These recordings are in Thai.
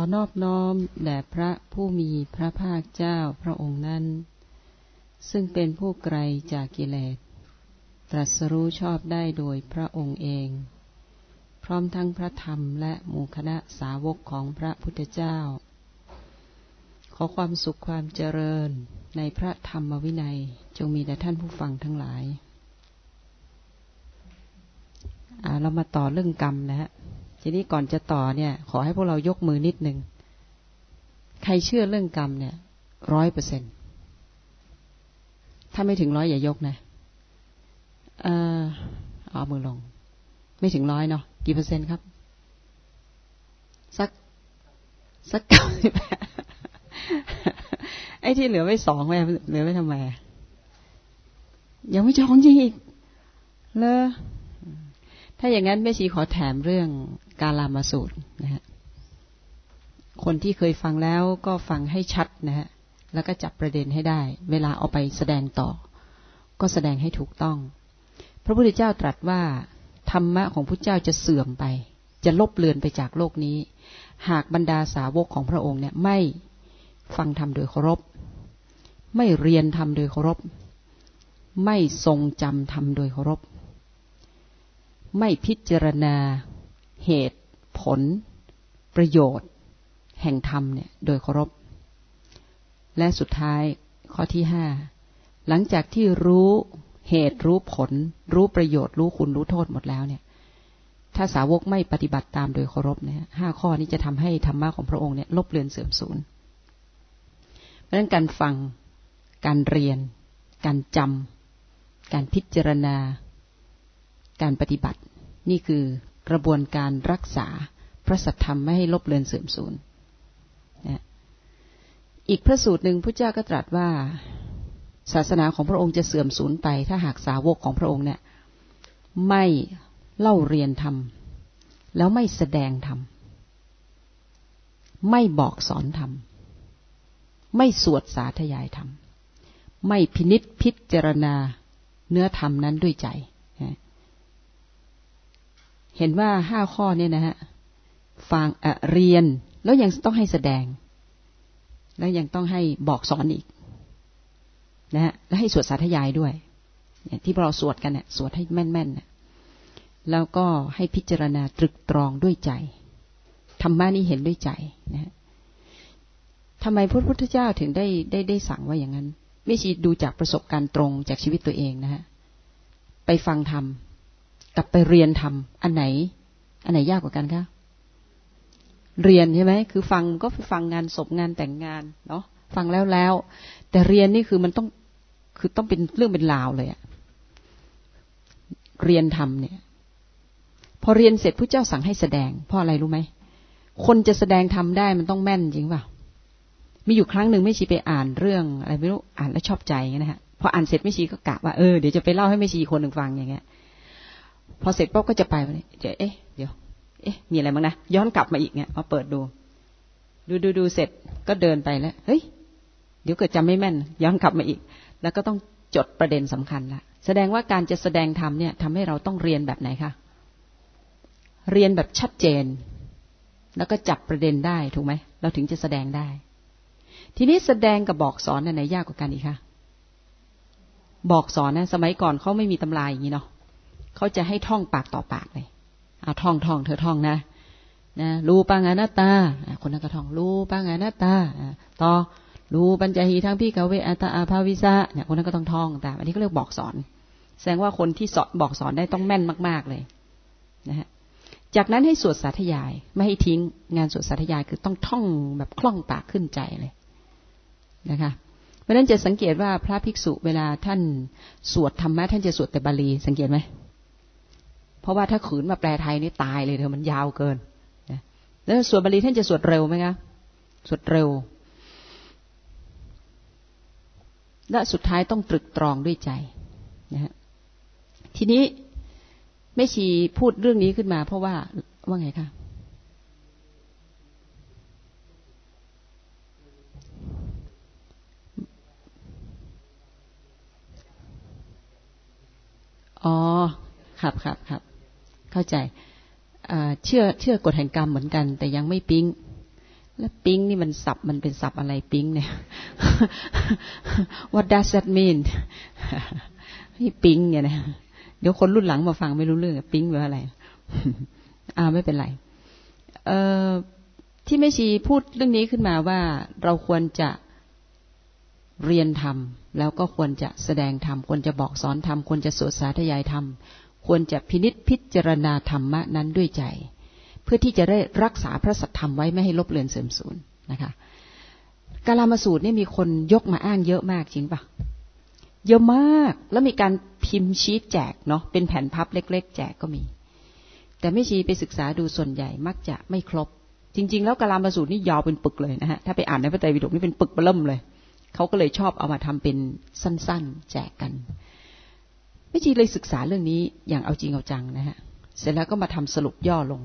อนอบน้อมแด่พระผู้มีพระภาคเจ้าพระองค์นั้น ซึ่งเป็นผู้ไกลจากกิเลส ตรัสรู้ชอบได้โดยพระองค์เอง พร้อมทั้งพระธรรมและหมู่คณะสาวกของพระพุทธเจ้า ขอความสุขความเจริญในพระธรรมวินัยจงมีแด่ท่านผู้ฟังทั้งหลาย เรามาต่อเรื่องกรรมนะฮะ ทีนี้ก่อนจะต่อเนี่ย ขอให้พวกเรายกมือนิดหนึ่งใครเชื่อเรื่องกรรมเนี่ยร้อยเปอร์เซ็นถ้าไม่ถึงร้อยอย่ายกนะเออเอามือลง ไม่ถึงร้อยเนาะกี่เปอร์เซ็นต์ครับ สักสักเก้าสิบไอ้ที่เหลือไว้สองไว้เหลือไว้ทำไมยังไม่จองจริงอีก เลยถ้าอย่างนั้นแม่ชีขอแถมเรื่อง กาลามาสูตรนะฮะคนที่เคยฟังแล้วก็ฟังให้ชัดนะฮะแล้วก็จับประเด็นให้ได้ เวลาเอาไปแสดงต่อ ก็แสดงให้ถูกต้อง พระพุทธเจ้าตรัสว่า ธรรมะของพระเจ้าจะเสื่อมไป จะลบเลือนไปจากโลกนี้ หากบรรดาสาวกของพระองค์เนี่ยไม่ฟังธรรมโดยเคารพ ไม่เรียนธรรมโดยเคารพ ไม่ทรงจำธรรมโดยเคารพ ไม่พิจารณา เหตุผล ประโยชน์ แห่งธรรมเนี่ยโดยเคารพ และสุดท้ายข้อที่ห้าหลังจากที่รู้เหตุรู้ผล รู้ประโยชน์รู้คุณรู้โทษหมดแล้วเนี่ย ถ้าสาวกไม่ปฏิบัติตามโดยเคารพเนี่ยห้าข้อนี้จะทำให้ธรรมะของพระองค์เนี่ยลบเลือนเสื่อมสูญเพราะฉะนั้นการฟังการเรียน การจำการพิจารณา การปฏิบัติ นี่คือ กระบวนการรักษาพระสัทธรรมไม่ให้ลบเลือนเสื่อมสูญนะอีกพระสูตรหนึ่งพระเจ้าก็ตรัสว่าศาสนาของพระองค์จะเสื่อมสูญไป ถ้าหากสาวกของพระองค์เนี่ยไม่เล่าเรียนธรรม แล้วไม่แสดงธรรม ไม่บอกสอนธรรม ไม่สวดสาธยายธรรม ไม่พินิษพิจารณาเนื้อธรรมนั้นด้วยใจ เห็นว่าห้าข้อเนี่ยนะฮะฟังเรียนแล้วยังต้องให้แสดง แล้วยังต้องให้บอกสอนอีกนะฮะแล้วให้สวดสาธยายด้วยเนี่ยที่เราสวดกันเนี่ยสวดให้แม่นๆเนี่ยแล้วก็ให้พิจารณาตรึกตรองด้วยใจธรรมะนี้เห็นด้วยใจนะฮะทำไมพระพุทธเจ้าถึงได้ได้ได้สั่งว่าอย่างนั้น ไม่ชีดูจากประสบการณ์ตรงจากชีวิตตัวเองนะฮะไปฟังธรรม กับไปเรียนทำอันไหน อันไหนยากกว่ากันคะเรียนใช่ไหมคือฟังก็ฟังงานศพงานแต่งงานเนาะฟังแล้วแล้ว แต่เรียนนี่คือมันต้องคือต้องเป็นเรื่องเป็นราวเลยอะเรียนทำเนี่ย พอเรียนเสร็จผู้เจ้าสั่งให้แสดง เพราะอะไรรู้ไหมคนจะแสดงทำได้มันต้องแม่นจริงเปล่ามีอยู่ครั้งหนึ่งไม่ชีไปอ่านเรื่องอะไรไม่รู้อ่านแล้วชอบใจนะฮะพออ่านเสร็จไม่ชีก็กะว่าเออเดี๋ยวจะไปเล่าให้ไม่ชีคนหนึ่งฟังอย่างเงี้ย พอเสร็จปุ๊บก็จะไปเดี๋ยวเอ๊ะเดี๋ยวเอ๊ะมีอะไรบ้างนะย้อนกลับมาอีกเนี่ยมาเปิดดู ดูดูดูเสร็จก็เดินไปแล้วเฮ้ยเดี๋ยวเกิดจำไม่แม่น ย้อนกลับมาอีก แล้วก็ต้องจดประเด็นสำคัญละแสดงว่าการจะแสดงธรรมเนี่ยทำให้เราต้องเรียนแบบไหนคะเรียนแบบชัดเจน แล้วก็จับประเด็นได้ถูกไหมเราถึงจะแสดงได้ ทีนี้แสดงกับบอกสอนอันไหนยากกว่ากันอีกคะบอกสอนนะ สมัยก่อนเขาไม่มีตำราอย่างนี้เนาะ เขาจะให้ท่องปากต่อปากเลยเอาท่องท่องเธอท่องนะนะรู้ปังอนัตตา คนนั้นก็ท่องรู้ปังอนัตตาต่อรู้ปัญจหีทั้งพี่กเวอัตอาภาวิซะเนี่ยคนนั้นก็ต้องท่องแต่อันนี้ก็เรียกบอกสอน แสดงว่าคนที่สอนบอกสอนได้ต้องแม่นมาก ๆเลยนะฮะจากนั้นให้สวดสาธยาย ไม่ให้ทิ้งงานสวดสาธยายคือต้องท่องแบบคล่องปากขึ้นใจเลยนะคะเพราะนั้นจะสังเกตว่าพระภิกษุเวลาท่านสวดธรรมะท่านจะสวดแต่บาลีสังเกตไหม เพราะว่าถ้าขืนมาแปลไทยนี่ตายเลยเธอมันยาวเกินนะแล้วสวดบาลีท่านจะสวดเร็วไหมคะสวดเร็ว และสุดท้ายต้องตรึกตรองด้วยใจนะฮะทีนี้แม่ชีพูดเรื่องนี้ขึ้นมา เพราะว่าว่าไงคะอ๋อครับครับครับ เข้าใจเชื่อเชื่อกฎแห่งกรรมเหมือนกัน แต่ยังไม่ปิ๊งแล้วปิ๊งนี่มันสับมันเป็นสับอะไรปิ๊งเนี่ย What does that mean ให้ปิ๊งเนี่ยนะเดี๋ยวคนรุ่นหลังมาฟังไม่รู้เรื่องปิ๊งแปลว่าอะไร อ่าไม่เป็นไรเอ่อที่แม่ชีพูดเรื่องนี้ขึ้นมาว่าเราควรจะเรียนธรรมแล้วก็ควรจะแสดงธรรมควรจะบอกสอนธรรมควรจะสวดสาธยายธรรม ควรจะพินิษพิจารณาธรรมะนั้นด้วยใจ เพื่อที่จะได้รักษาพระสัทธรรมไว้ไม่ให้ลบเลือนเสื่อมสูญนะคะกาลามาสูตรนี่มีคนยกมาอ้างเยอะมากจริงปะเยอะมากแล้วมีการพิมพ์ชีตแจกเนาะเป็นแผ่นพับเล็ก ๆ แจกก็มี แต่ไม่ชีไปศึกษาดูส่วนใหญ่มักจะไม่ครบ จริง ๆ แล้วกาลามาสูตรนี่ยาวเป็นปึกเลยนะฮะถ้าไปอ่านในพระไตรปิฎกนี่เป็นปึกเบิ่มเลยเขาก็เลยชอบเอามาทำเป็นสั้น ๆ แจกกัน ม่ชีเลยศึกษาเรื่องนี้อย่างเอาจริงเอาจังนะฮะ เสร็จแล้วก็มาทำสรุปย่อลง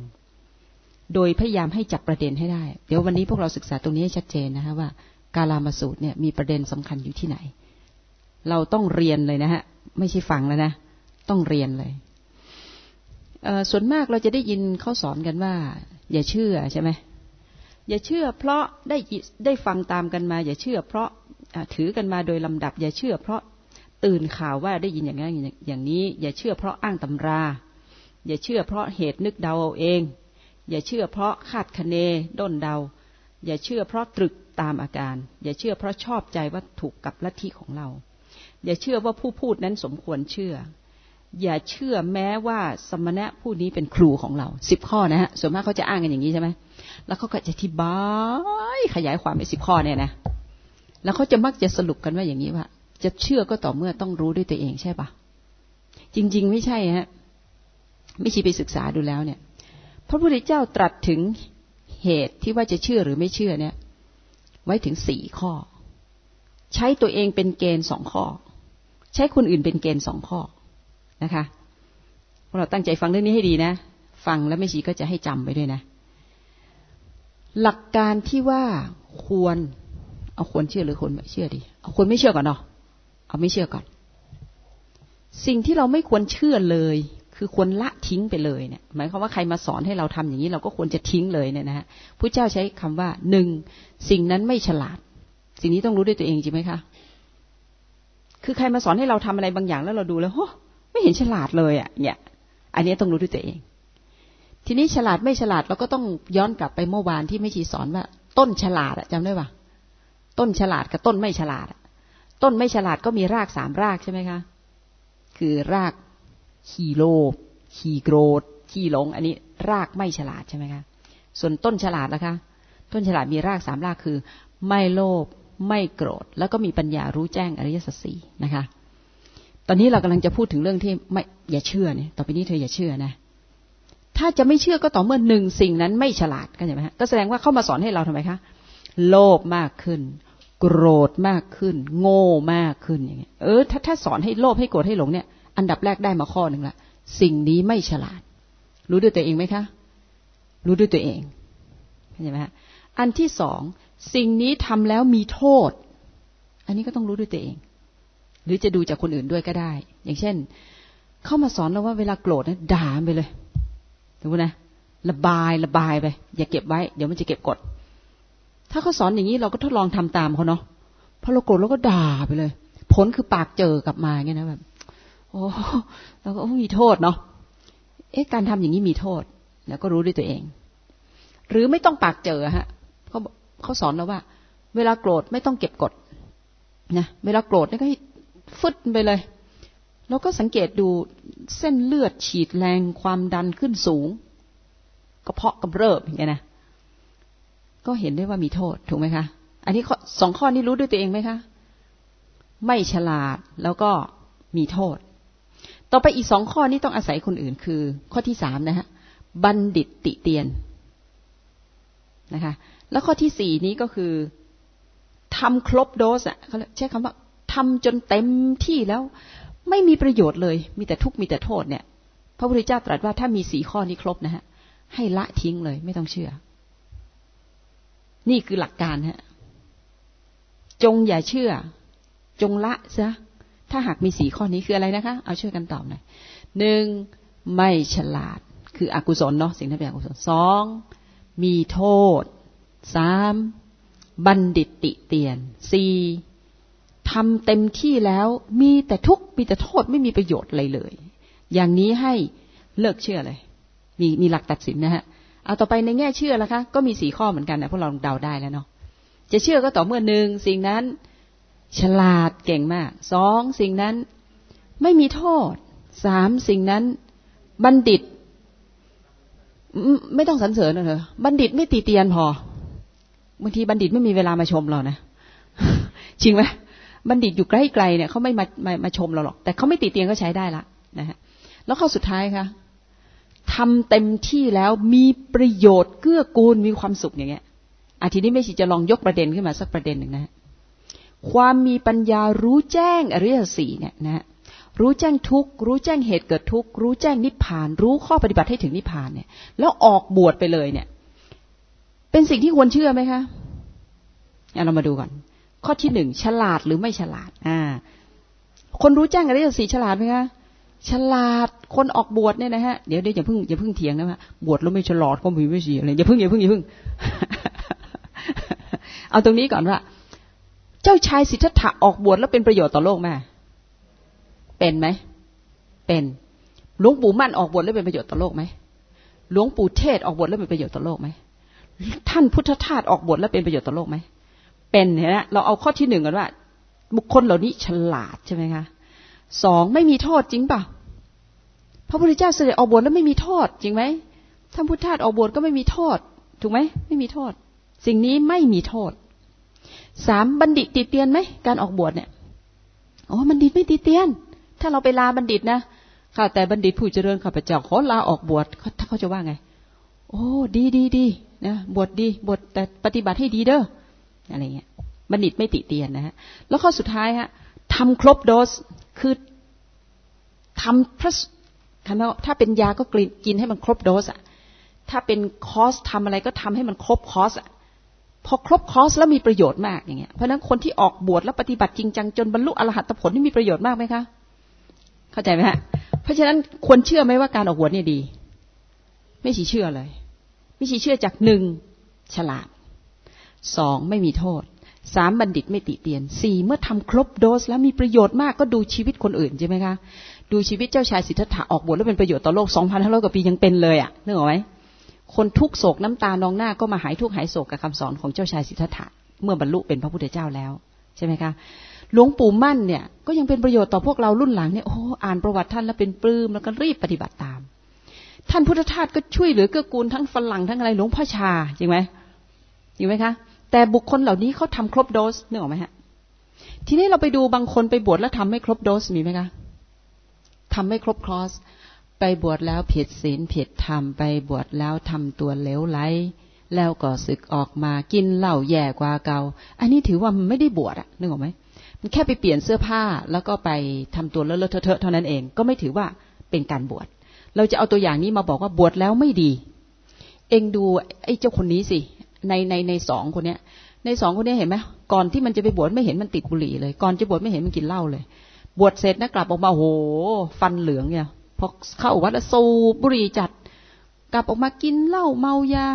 โดยพยายามให้จับประเด็นให้ได้ เดี๋ยววันนี้พวกเราศึกษาตรงนี้ให้ชัดเจนนะฮะว่า กาลามาสูตรเนี่ยมีประเด็นสำคัญอยู่ที่ไหน เราต้องเรียนเลยนะฮะ ไม่ใช่ฟังแล้วนะ ต้องเรียนเลยส่วนมากเราจะได้ยินเขาสอนกันว่า อย่าเชื่อใช่ไหมอย่าเชื่อ เพราะได้ได้ฟังตามกันมา อย่าเชื่อ เพราะถือกันมาโดยลำดับ อย่าเชื่อ เพราะ ตื่นข่าวว่าได้ยินอย่างนั้นอย่างนี้ อย่าเชื่อเพราะอ้างตำรา อย่าเชื่อเพราะเหตุนึกเดาเอาเอง อย่าเชื่อเพราะคาดคะเนด้นเดา อย่าเชื่อเพราะตรึกตามอาการ อย่าเชื่อเพราะชอบใจว่าถูกกับลัทธิของเรา อย่าเชื่อว่าผู้พูดนั้นสมควรเชื่อ อย่าเชื่อแม้ว่าสมณะผู้นี้เป็นครูของเราสิบข้อนะฮะส่วนมากเขาจะอ้างกันอย่างนี้ใช่ไหมแล้วเขาก็จะอธิบายขยายความไปสิบข้อเนี่ยนะแล้วเขาจะมักจะสรุปกันว่าอย่างนี้ว่า จะเชื่อก็ต่อเมื่อต้องรู้ด้วยตัวเองใช่ปะจริง ๆ ไม่ใช่ฮะไม่ชีไปศึกษาดูแล้วเนี่ย พระพุทธเจ้าตรัสถึงเหตุที่ว่าจะเชื่อหรือไม่เชื่อเนี่ย ไว้ถึงสี่ข้อ ใช้ตัวเองเป็นเกณฑ์สองข้อ ใช้คนอื่นเป็นเกณฑ์สองข้อนะคะพวกเราตั้งใจฟังเรื่องนี้ให้ดีนะ ฟังแล้วไม่ชีก็จะให้จำไปด้วยนะ หลักการที่ว่าควร เอาควรเชื่อหรือควรไม่เชื่อดี เอาควรไม่เชื่อก่อนเนาะ เอาไม่เชื่อก่อน สิ่งที่เราไม่ควรเชื่อเลย คือควรละทิ้งไปเลยเนี่ย หมายความว่าใครมาสอนให้เราทำอย่างนี้ เราก็ควรจะทิ้งเลยเนี่ยนะฮะพระเจ้าใช้คำว่าหนึ่งสิ่งนั้นไม่ฉลาด สิ่งนี้ต้องรู้ด้วยตัวเองจริงไหมคะ คือใครมาสอนให้เราทำอะไรบางอย่างแล้วเราดูแล้วโอ้ไม่เห็นฉลาดเลยอะเนี่ย อันนี้ต้องรู้ด้วยตัวเอง ทีนี้ฉลาดไม่ฉลาดเราก็ต้องย้อนกลับไปเมื่อวานที่ไม่ชีสอนว่า ต้นฉลาดอะจำได้ปะต้นฉลาดกับต้นไม่ฉลาด ต้นไม่ฉลาดก็มีรากสามรากใช่ไหมคะ คือรากขี้โลภขี้โกรธขี้หลง อันนี้รากไม่ฉลาดใช่ไหมคะ ส่วนต้นฉลาดนะคะ ต้นฉลาดมีรากสามรากคือ ไม่โลภไม่โกรธ แล้วก็มีปัญญารู้แจ้งอริยสัจสี่นะคะ ตอนนี้เรากำลังจะพูดถึงเรื่องที่ไม่อย่าเชื่อเนี่ย ต่อไปนี้เธออย่าเชื่อนะ ถ้าจะไม่เชื่อก็ต่อเมื่อหนึ่งสิ่งนั้นไม่ฉลาดก็ใช่ไหมฮะก็แสดงว่าเข้ามาสอนให้เราทำไมคะ โลภมากขึ้น โกรธมากขึ้น โง่มากขึ้นอย่างเงี้ยเออถ้าถ้าสอนให้โลภให้โกรธให้หลงเนี่ย อันดับแรกได้มาข้อหนึ่งละสิ่งนี้ไม่ฉลาด รู้ด้วยตัวเองไหมคะ รู้ด้วยตัวเองเข้าใจไหมฮะอันที่สองสิ่งนี้ทำแล้วมีโทษ อันนี้ก็ต้องรู้ด้วยตัวเอง หรือจะดูจากคนอื่นด้วยก็ได้ อย่างเช่น เข้ามาสอนเราว่าเวลาโกรธนะด่าไปเลยรู้นะระบายระบายไป อย่าเก็บไว้ เดี๋ยวมันจะเก็บกด ถ้าเขาสอนอย่างนี้เราก็ทดลองทำตามเขาเนาะพอเราโกรธเราก็ด่าไปเลย ผลคือปากเจอกลับมาเงี้ยนะแบบโอ้เราก็มีโทษเนาะเอ๊ะการทำอย่างนี้มีโทษ แล้วก็รู้ด้วยตัวเอง หรือไม่ต้องปากเจอฮะเขาเขาสอนเราว่า เวลาโกรธไม่ต้องเก็บกดนะเวลาโกรธนี่ก็ให้ฟึดไปเลย แล้วก็สังเกตดูเส้นเลือดฉีดแรงความดันขึ้นสูงกระเพาะกำเริบอย่างเงี้ยนะ ก็เห็นได้ว่ามีโทษถูกไหมคะอันนี้สองข้อนี้รู้ด้วยตัวเองไหมคะไม่ฉลาดแล้วก็มีโทษ ต่อไปอีกสองข้อนี้ต้องอาศัยคนอื่นคือ ข้อที่สามนะฮะบัณฑิตติเตียนนะคะ แล้วข้อที่สี่นี้ก็คือทำครบโดสอะเขาใช้คำว่าทำจนเต็มที่แล้วไม่มีประโยชน์เลย มีแต่ทุกข์มีแต่โทษเนี่ย พระพุทธเจ้าตรัสว่าถ้ามีสี่ข้อนี้ครบนะฮะให้ละทิ้งเลย ไม่ต้องเชื่อ นี่คือหลักการฮะ จงอย่าเชื่อ จงละซะ ถ้าหากมีสีข้อนี้คืออะไรนะคะ เอาช่วยกันตอบหน่อยหนึ่งไม่ฉลาด คืออกุศลเนาะสิ่งที่เป็นอกุศลสองมีโทษสามบัณฑิตติเตียนสี่ทำเต็มที่แล้วมีแต่ทุกข์มีแต่โทษไม่มีประโยชน์อะไรเลย อย่างนี้ให้เลิกเชื่อเลย มีมีหลักตัดสินนะฮะ เอาต่อไปในแง่เชื่อละคะก็มีสี่ข้อเหมือนกันนะพวกเราเดาได้แล้วเนาะจะเชื่อก็ต่อเมื่อหนึ่งสิ่งนั้นฉลาดเก่งมากสองสิ่งนั้นไม่มีโทษสามสิ่งนั้น บัณฑิต ไม่ต้องสรรเสริญนะเถอะบัณฑิตไม่ตีเตียนพอบางทีบัณฑิตไม่มีเวลามาชมเรานะจริงไหมบัณฑิตอยู่ใกล้ๆเนี่ยเขาไม่มามามาชมเราหรอก แต่เขาไม่ตีเตียนก็ใช้ได้ละนะฮะแล้วข้อสุดท้ายค่ะ ทำเต็มที่แล้วมีประโยชน์เกื้อกูลมีความสุขอย่างเงี้ยอาทีนี้ไม่สิจะลองยกประเด็นขึ้นมาสักประเด็นหนึ่งนะ ความมีปัญญารู้แจ้งอริยสีเนี่ยนะรู้แจ้งทุกรู้แจ้งเหตุเกิดทุกรู้แจ้งนิพพาน รู้ข้อปฏิบัติให้ถึงนิพพานเนี่ย แล้วออกบวชไปเลยเนี่ย เป็นสิ่งที่ควรเชื่อไหมคะเรามาดูก่อน ข้อที่หนึ่งฉลาดหรือไม่ฉลาด อ่า คนรู้แจ้งอริยสีฉลาดไหมคะฉลาด คนออกบวชเนี่ยนะฮะเดี๋ยวเดี๋ยวอย่าเพิ่งอย่าเพิ่งเถียงนะว่าบวชแล้วไม่ฉลาดก็มีไม่สีอะไรอย่าเพิ่งอย่าเพิ่งอย่าเพิ่งเอาตรงนี้ก่อนว่า เจ้าชายสิทธัตถะออกบวชแล้วเป็นประโยชน์ต่อโลกไหมเป็นไหมเป็นหลวงปู่มั่นออกบวชแล้วเป็นประโยชน์ต่อโลกไหมหลวงปู่เทศออกบวชแล้วเป็นประโยชน์ต่อโลกไหมท่านพุทธทาสออกบวชแล้วเป็นประโยชน์ต่อโลกไหมเป็นเห็นไหมเราเอาข้อที่หนึ่งกันว่า บุคคลเหล่านี้ฉลาดใช่ไหมคะสองไม่มีโทษจริงเปล่า พระพุทธเจ้าเสด็จออกบวชแล้วไม่มีโทษจริงไหมท่านพุทธทาสออกบวชก็ไม่มีโทษ ถูกไหมไม่มีโทษ สิ่งนี้ไม่มีโทษสามบัณฑิตติเตียนไหมการออกบวชเนี่ยอ๋อบัณฑิตไม่ติเตียน ถ้าเราไปลาบัณฑิตนะข้าแต่บัณฑิตผู้เจริญข้าพเจ้าขอลาออกบวชถ้าเขาจะว่าไง โอ้ดีดีดีนะบวชดีบวชแต่ปฏิบัติให้ดีเด้ออะไรเงี้ยบัณฑิตไม่ติเตียนนะฮะแล้วข้อสุดท้ายฮะทำครบโดสคือทำพระ ถ้าเป็นยาก็กินให้มันครบโดสอะถ้าเป็นคอสทำอะไรก็ทำให้มันครบคอสอะพอครบคอสแล้วมีประโยชน์มากอย่างเงี้ยเพราะนั้นคนที่ออกบวชแล้วปฏิบัติจริงจังจนบรรลุอรหัตผลนี่มีประโยชน์มากไหมคะเข้าใจไหมฮะเพราะฉะนั้นควรเชื่อไหมว่าการออกบวชเนี่ยดี ไม่ชีเชื่อเลย ไม่ชีเชื่อจากหนึ่งฉลาดสองไม่มีโทษสามบัณฑิตไม่ติเตียนสี่เมื่อทำครบโดสแล้วมีประโยชน์มากก็ดูชีวิตคนอื่นใช่ไหมคะ ดูชีวิตเจ้าชายสิทธัตถะออกบวชแล้วเป็นประโยชน์ต่อโลกสองพันห้าร้อยกว่าปียังเป็นเลยอะนึกออกไหมคนทุกโศกน้ำตานองหน้าก็มาหายทุกหายโศกกับคำสอนของเจ้าชายสิทธัตถะเมื่อบรรลุเป็นพระพุทธเจ้าแล้วใช่ไหมคะหลวงปู่มั่นเนี่ยก็ยังเป็นประโยชน์ต่อพวกเรารุ่นหลังเนี่ยโอ้อ่านประวัติท่านแล้วเป็นปลื้มแล้วก็รีบปฏิบัติตาม ท่านพุทธทาสก็ช่วยเหลือเกื้อกูลทั้งฝรั่งทั้งอะไรหลวงพ่อชาจริงไหมจริงไหมคะแต่บุคคลเหล่านี้เขาทาครบโดสนึกออกไหมฮะทีนี้เราไปดูบางคนไปบวชแล้วทำไม่ครบโดสมีไหมคะ ทำไม่ครบครอสไปบวชแล้วผิดศีลผิดธรรมไปบวชแล้วทำตัวเลวไหลแล้วก็ศึกออกมากินเหล้าแย่กว่าเกาอันนี้ถือว่ามันไม่ได้บวชอะนึกออกไหมมันแค่ไปเปลี่ยนเสื้อผ้าแล้วก็ไปทำตัวเลอะเทอะเท่านั้นเอง ก็ไม่ถือว่าเป็นการบวช เราจะเอาตัวอย่างนี้มาบอกว่าบวชแล้วไม่ดี เองดูไอ้เจ้าคนนี้สิ ในในในสองคนเนี้ย ในสองคนนี้เห็นไหมก่อนที่มันจะไปบวชไม่เห็นมันติดบุหรี่เลย ก่อนจะบวชไม่เห็นมันกินเหล้าเลย บวชเสร็จนะกลับออกมาโห ฟันเหลืองเนี่ยพอเข้าวัดแล้วสูบบุหรี่จัด กลับออกมากินเหล้าเมายา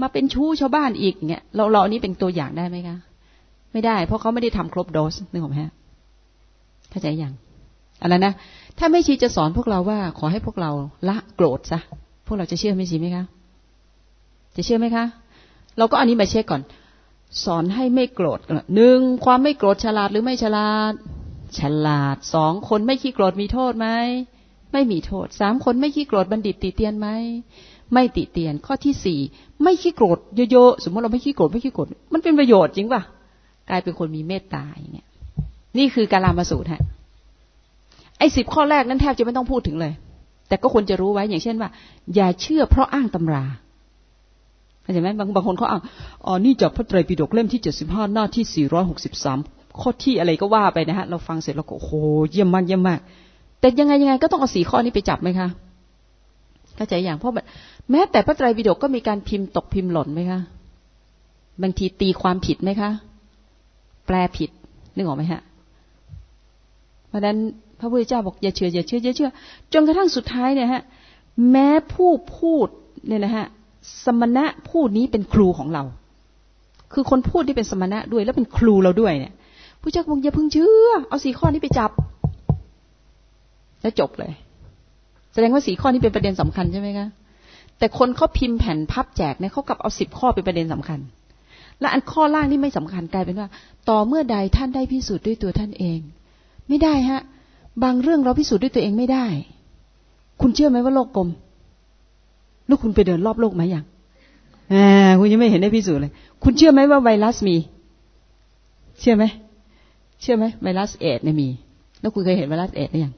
มาเป็นชู้ชาวบ้านอีกเนี่ยเราเราอันนี้เป็นตัวอย่างได้ไหมคะ ไม่ได้ เพราะเขาไม่ได้ทำครบโดสนึกออกไหมฮะเข้าใจยังอะไรนะถ้าไม่ชีจะสอนพวกเราว่า ขอให้พวกเราละโกรธซะพวกเราจะเชื่อไม่ชีไหมคะจะเชื่อไหมคะ เราก็อันนี้มาเช็คก่อน สอนให้ไม่โกรธหนึ่งความไม่โกรธฉลาดหรือไม่ฉลาด ฉลาดสองคนไม่ขี้โกรธมีโทษไหมไม่มีโทษสามคนไม่ขี้โกรธบัณฑิตติเตียนไหมไม่ติเตียนข้อที่สี่ไม่ขี้โกรธเยอะๆสมมติเราไม่ขี้โกรธไม่ขี้โกรธมันเป็นประโยชน์จริงป่ะกลายเป็นคนมีเมตตาอย่างเงี้ยนี่คือการามาสูตรฮะไอ้สิบข้อแรกนั้นแทบจะไม่ต้องพูดถึงเลย แต่ก็ควรจะรู้ไว้อย่างเช่นว่า อย่าเชื่อเพราะอ้างตำราเข้าใจไหมบางบางคนเขาอ้างอ๋อนี่จากพระไตรปิฎกเล่มที่เจ็ดสิบห้าหน้าที่สี่ร้อยหกสิบสาม ข้อที่อะไรก็ว่าไปนะฮะ เราฟังเสร็จเราก็โอ้โหเยี่ยมมากเยี่ยมมาก แต่ยังไงยังไงก็ต้องเอาสี่ข้อนี้ไปจับไหมคะเข้าใจอย่างเพราะแม้แต่พระไตรปิฎกก็มีการพิมพ์ตกพิมพ์หล่นไหมคะบางทีตีความผิดไหมคะ แปลผิดนึกออกไหมฮะ เพราะนั้นพระพุทธเจ้าบอกอย่าเชื่ออย่าเชื่ออย่าเชื่อจนกระทั่งสุดท้ายเนี่ยฮะ แม้ผู้พูดเนี่ยนะฮะสมณะผู้นี้เป็นครูของเรา คือคนพูดที่เป็นสมณะด้วย แล้วเป็นครูเราด้วยเนี่ย พระเจ้าบอกอย่าเพิ่งเชื่อ เอาสีข้อนี้ไปจับ แล้วจบเลย แสดงว่าสีข้อนี้เป็นประเด็นสำคัญใช่ไหมคะแต่คนเขาพิมพ์แผ่นพับแจกเนี่ยเขากลับเอาสิบข้อเป็นประเด็นสำคัญ และอันข้อล่างนี่ไม่สำคัญกลายเป็นว่า ต่อเมื่อใดท่านได้พิสูจน์ด้วยตัวท่านเอง ไม่ได้ฮะ บางเรื่องเราพิสูจน์ด้วยตัวเองไม่ได้ คุณเชื่อไหมว่าโลกกลมลูกคุณไปเดินรอบโลกไหมยังอ่าคุณยังไม่เห็นได้พิสูจน์เลย คุณเชื่อไหมว่าไวรัสมี เชื่อไหม เชื่อไหมไวรัสเอดสเนี่ยมี แล้วคุณเคยเห็นไวรัสเอดสหรือยัง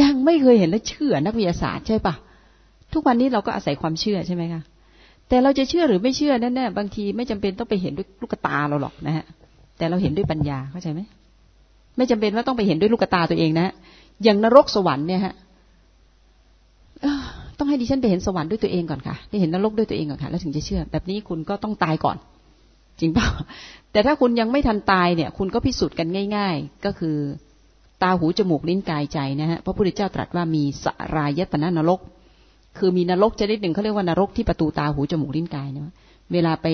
ยังไม่เคยเห็นและเชื่อนักวิทยาศาสตร์ใช่ปะทุกวันนี้เราก็อาศัยความเชื่อใช่ไหมคะแต่เราจะเชื่อหรือไม่เชื่อนั่นแน่บางทีไม่จำเป็นต้องไปเห็นด้วยลูกตาเราหรอกนะฮะแต่เราเห็นด้วยปัญญาเข้าใจไหมไม่จำเป็นว่าต้องไปเห็นด้วยลูกตาตัวเองนะอย่างนรกสวรรค์เนี่ยฮะต้องให้ดิฉันไปเห็นสวรรค์ด้วยตัวเองก่อนค่ะได้เห็นนรกด้วยตัวเองก่อนค่ะ แล้วถึงจะเชื่อ แบบนี้คุณก็ต้องตายก่อน จริงเปล่า แต่ถ้าคุณยังไม่ทันตายเนี่ย คุณก็พิสูจน์กันง่าย ๆ ก็คือตาหูจมูกลิ้นกายใจนะฮะพระพุทธเจ้าตรัสว่ามีสรายตนะนรก คือมีนรกจะได้หนึ่งเขาเรียกว่านรกที่ประตูตาหูจมูกลิ้นกายเนี่ยเวลาไป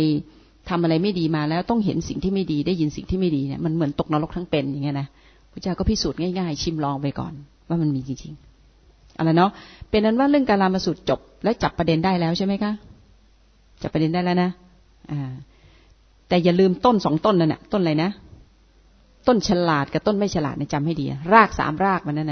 ทำอะไรไม่ดีมาแล้วต้องเห็นสิ่งที่ไม่ดีได้ยินสิ่งที่ไม่ดีเนี่ยมันเหมือนตกนรกทั้งเป็นอย่างเงี้ยนะพระเจ้าก็พิสูจน์ง่ายๆ ชิมลองไปก่อน ว่ามันมีจริงๆอะไรเนาะเป็นนั้นว่าเรื่องการามาสุดจบและจับประเด็นได้แล้วใช่ไหมคะจับประเด็นได้แล้วนะอ่า แต่อย่าลืมต้นสองต้นนั่นน่ะต้นอะไรนะต้นฉลาดกับต้นไม่ฉลาดเนี่ยจำให้ดี รากสามรากมันนั่นนะ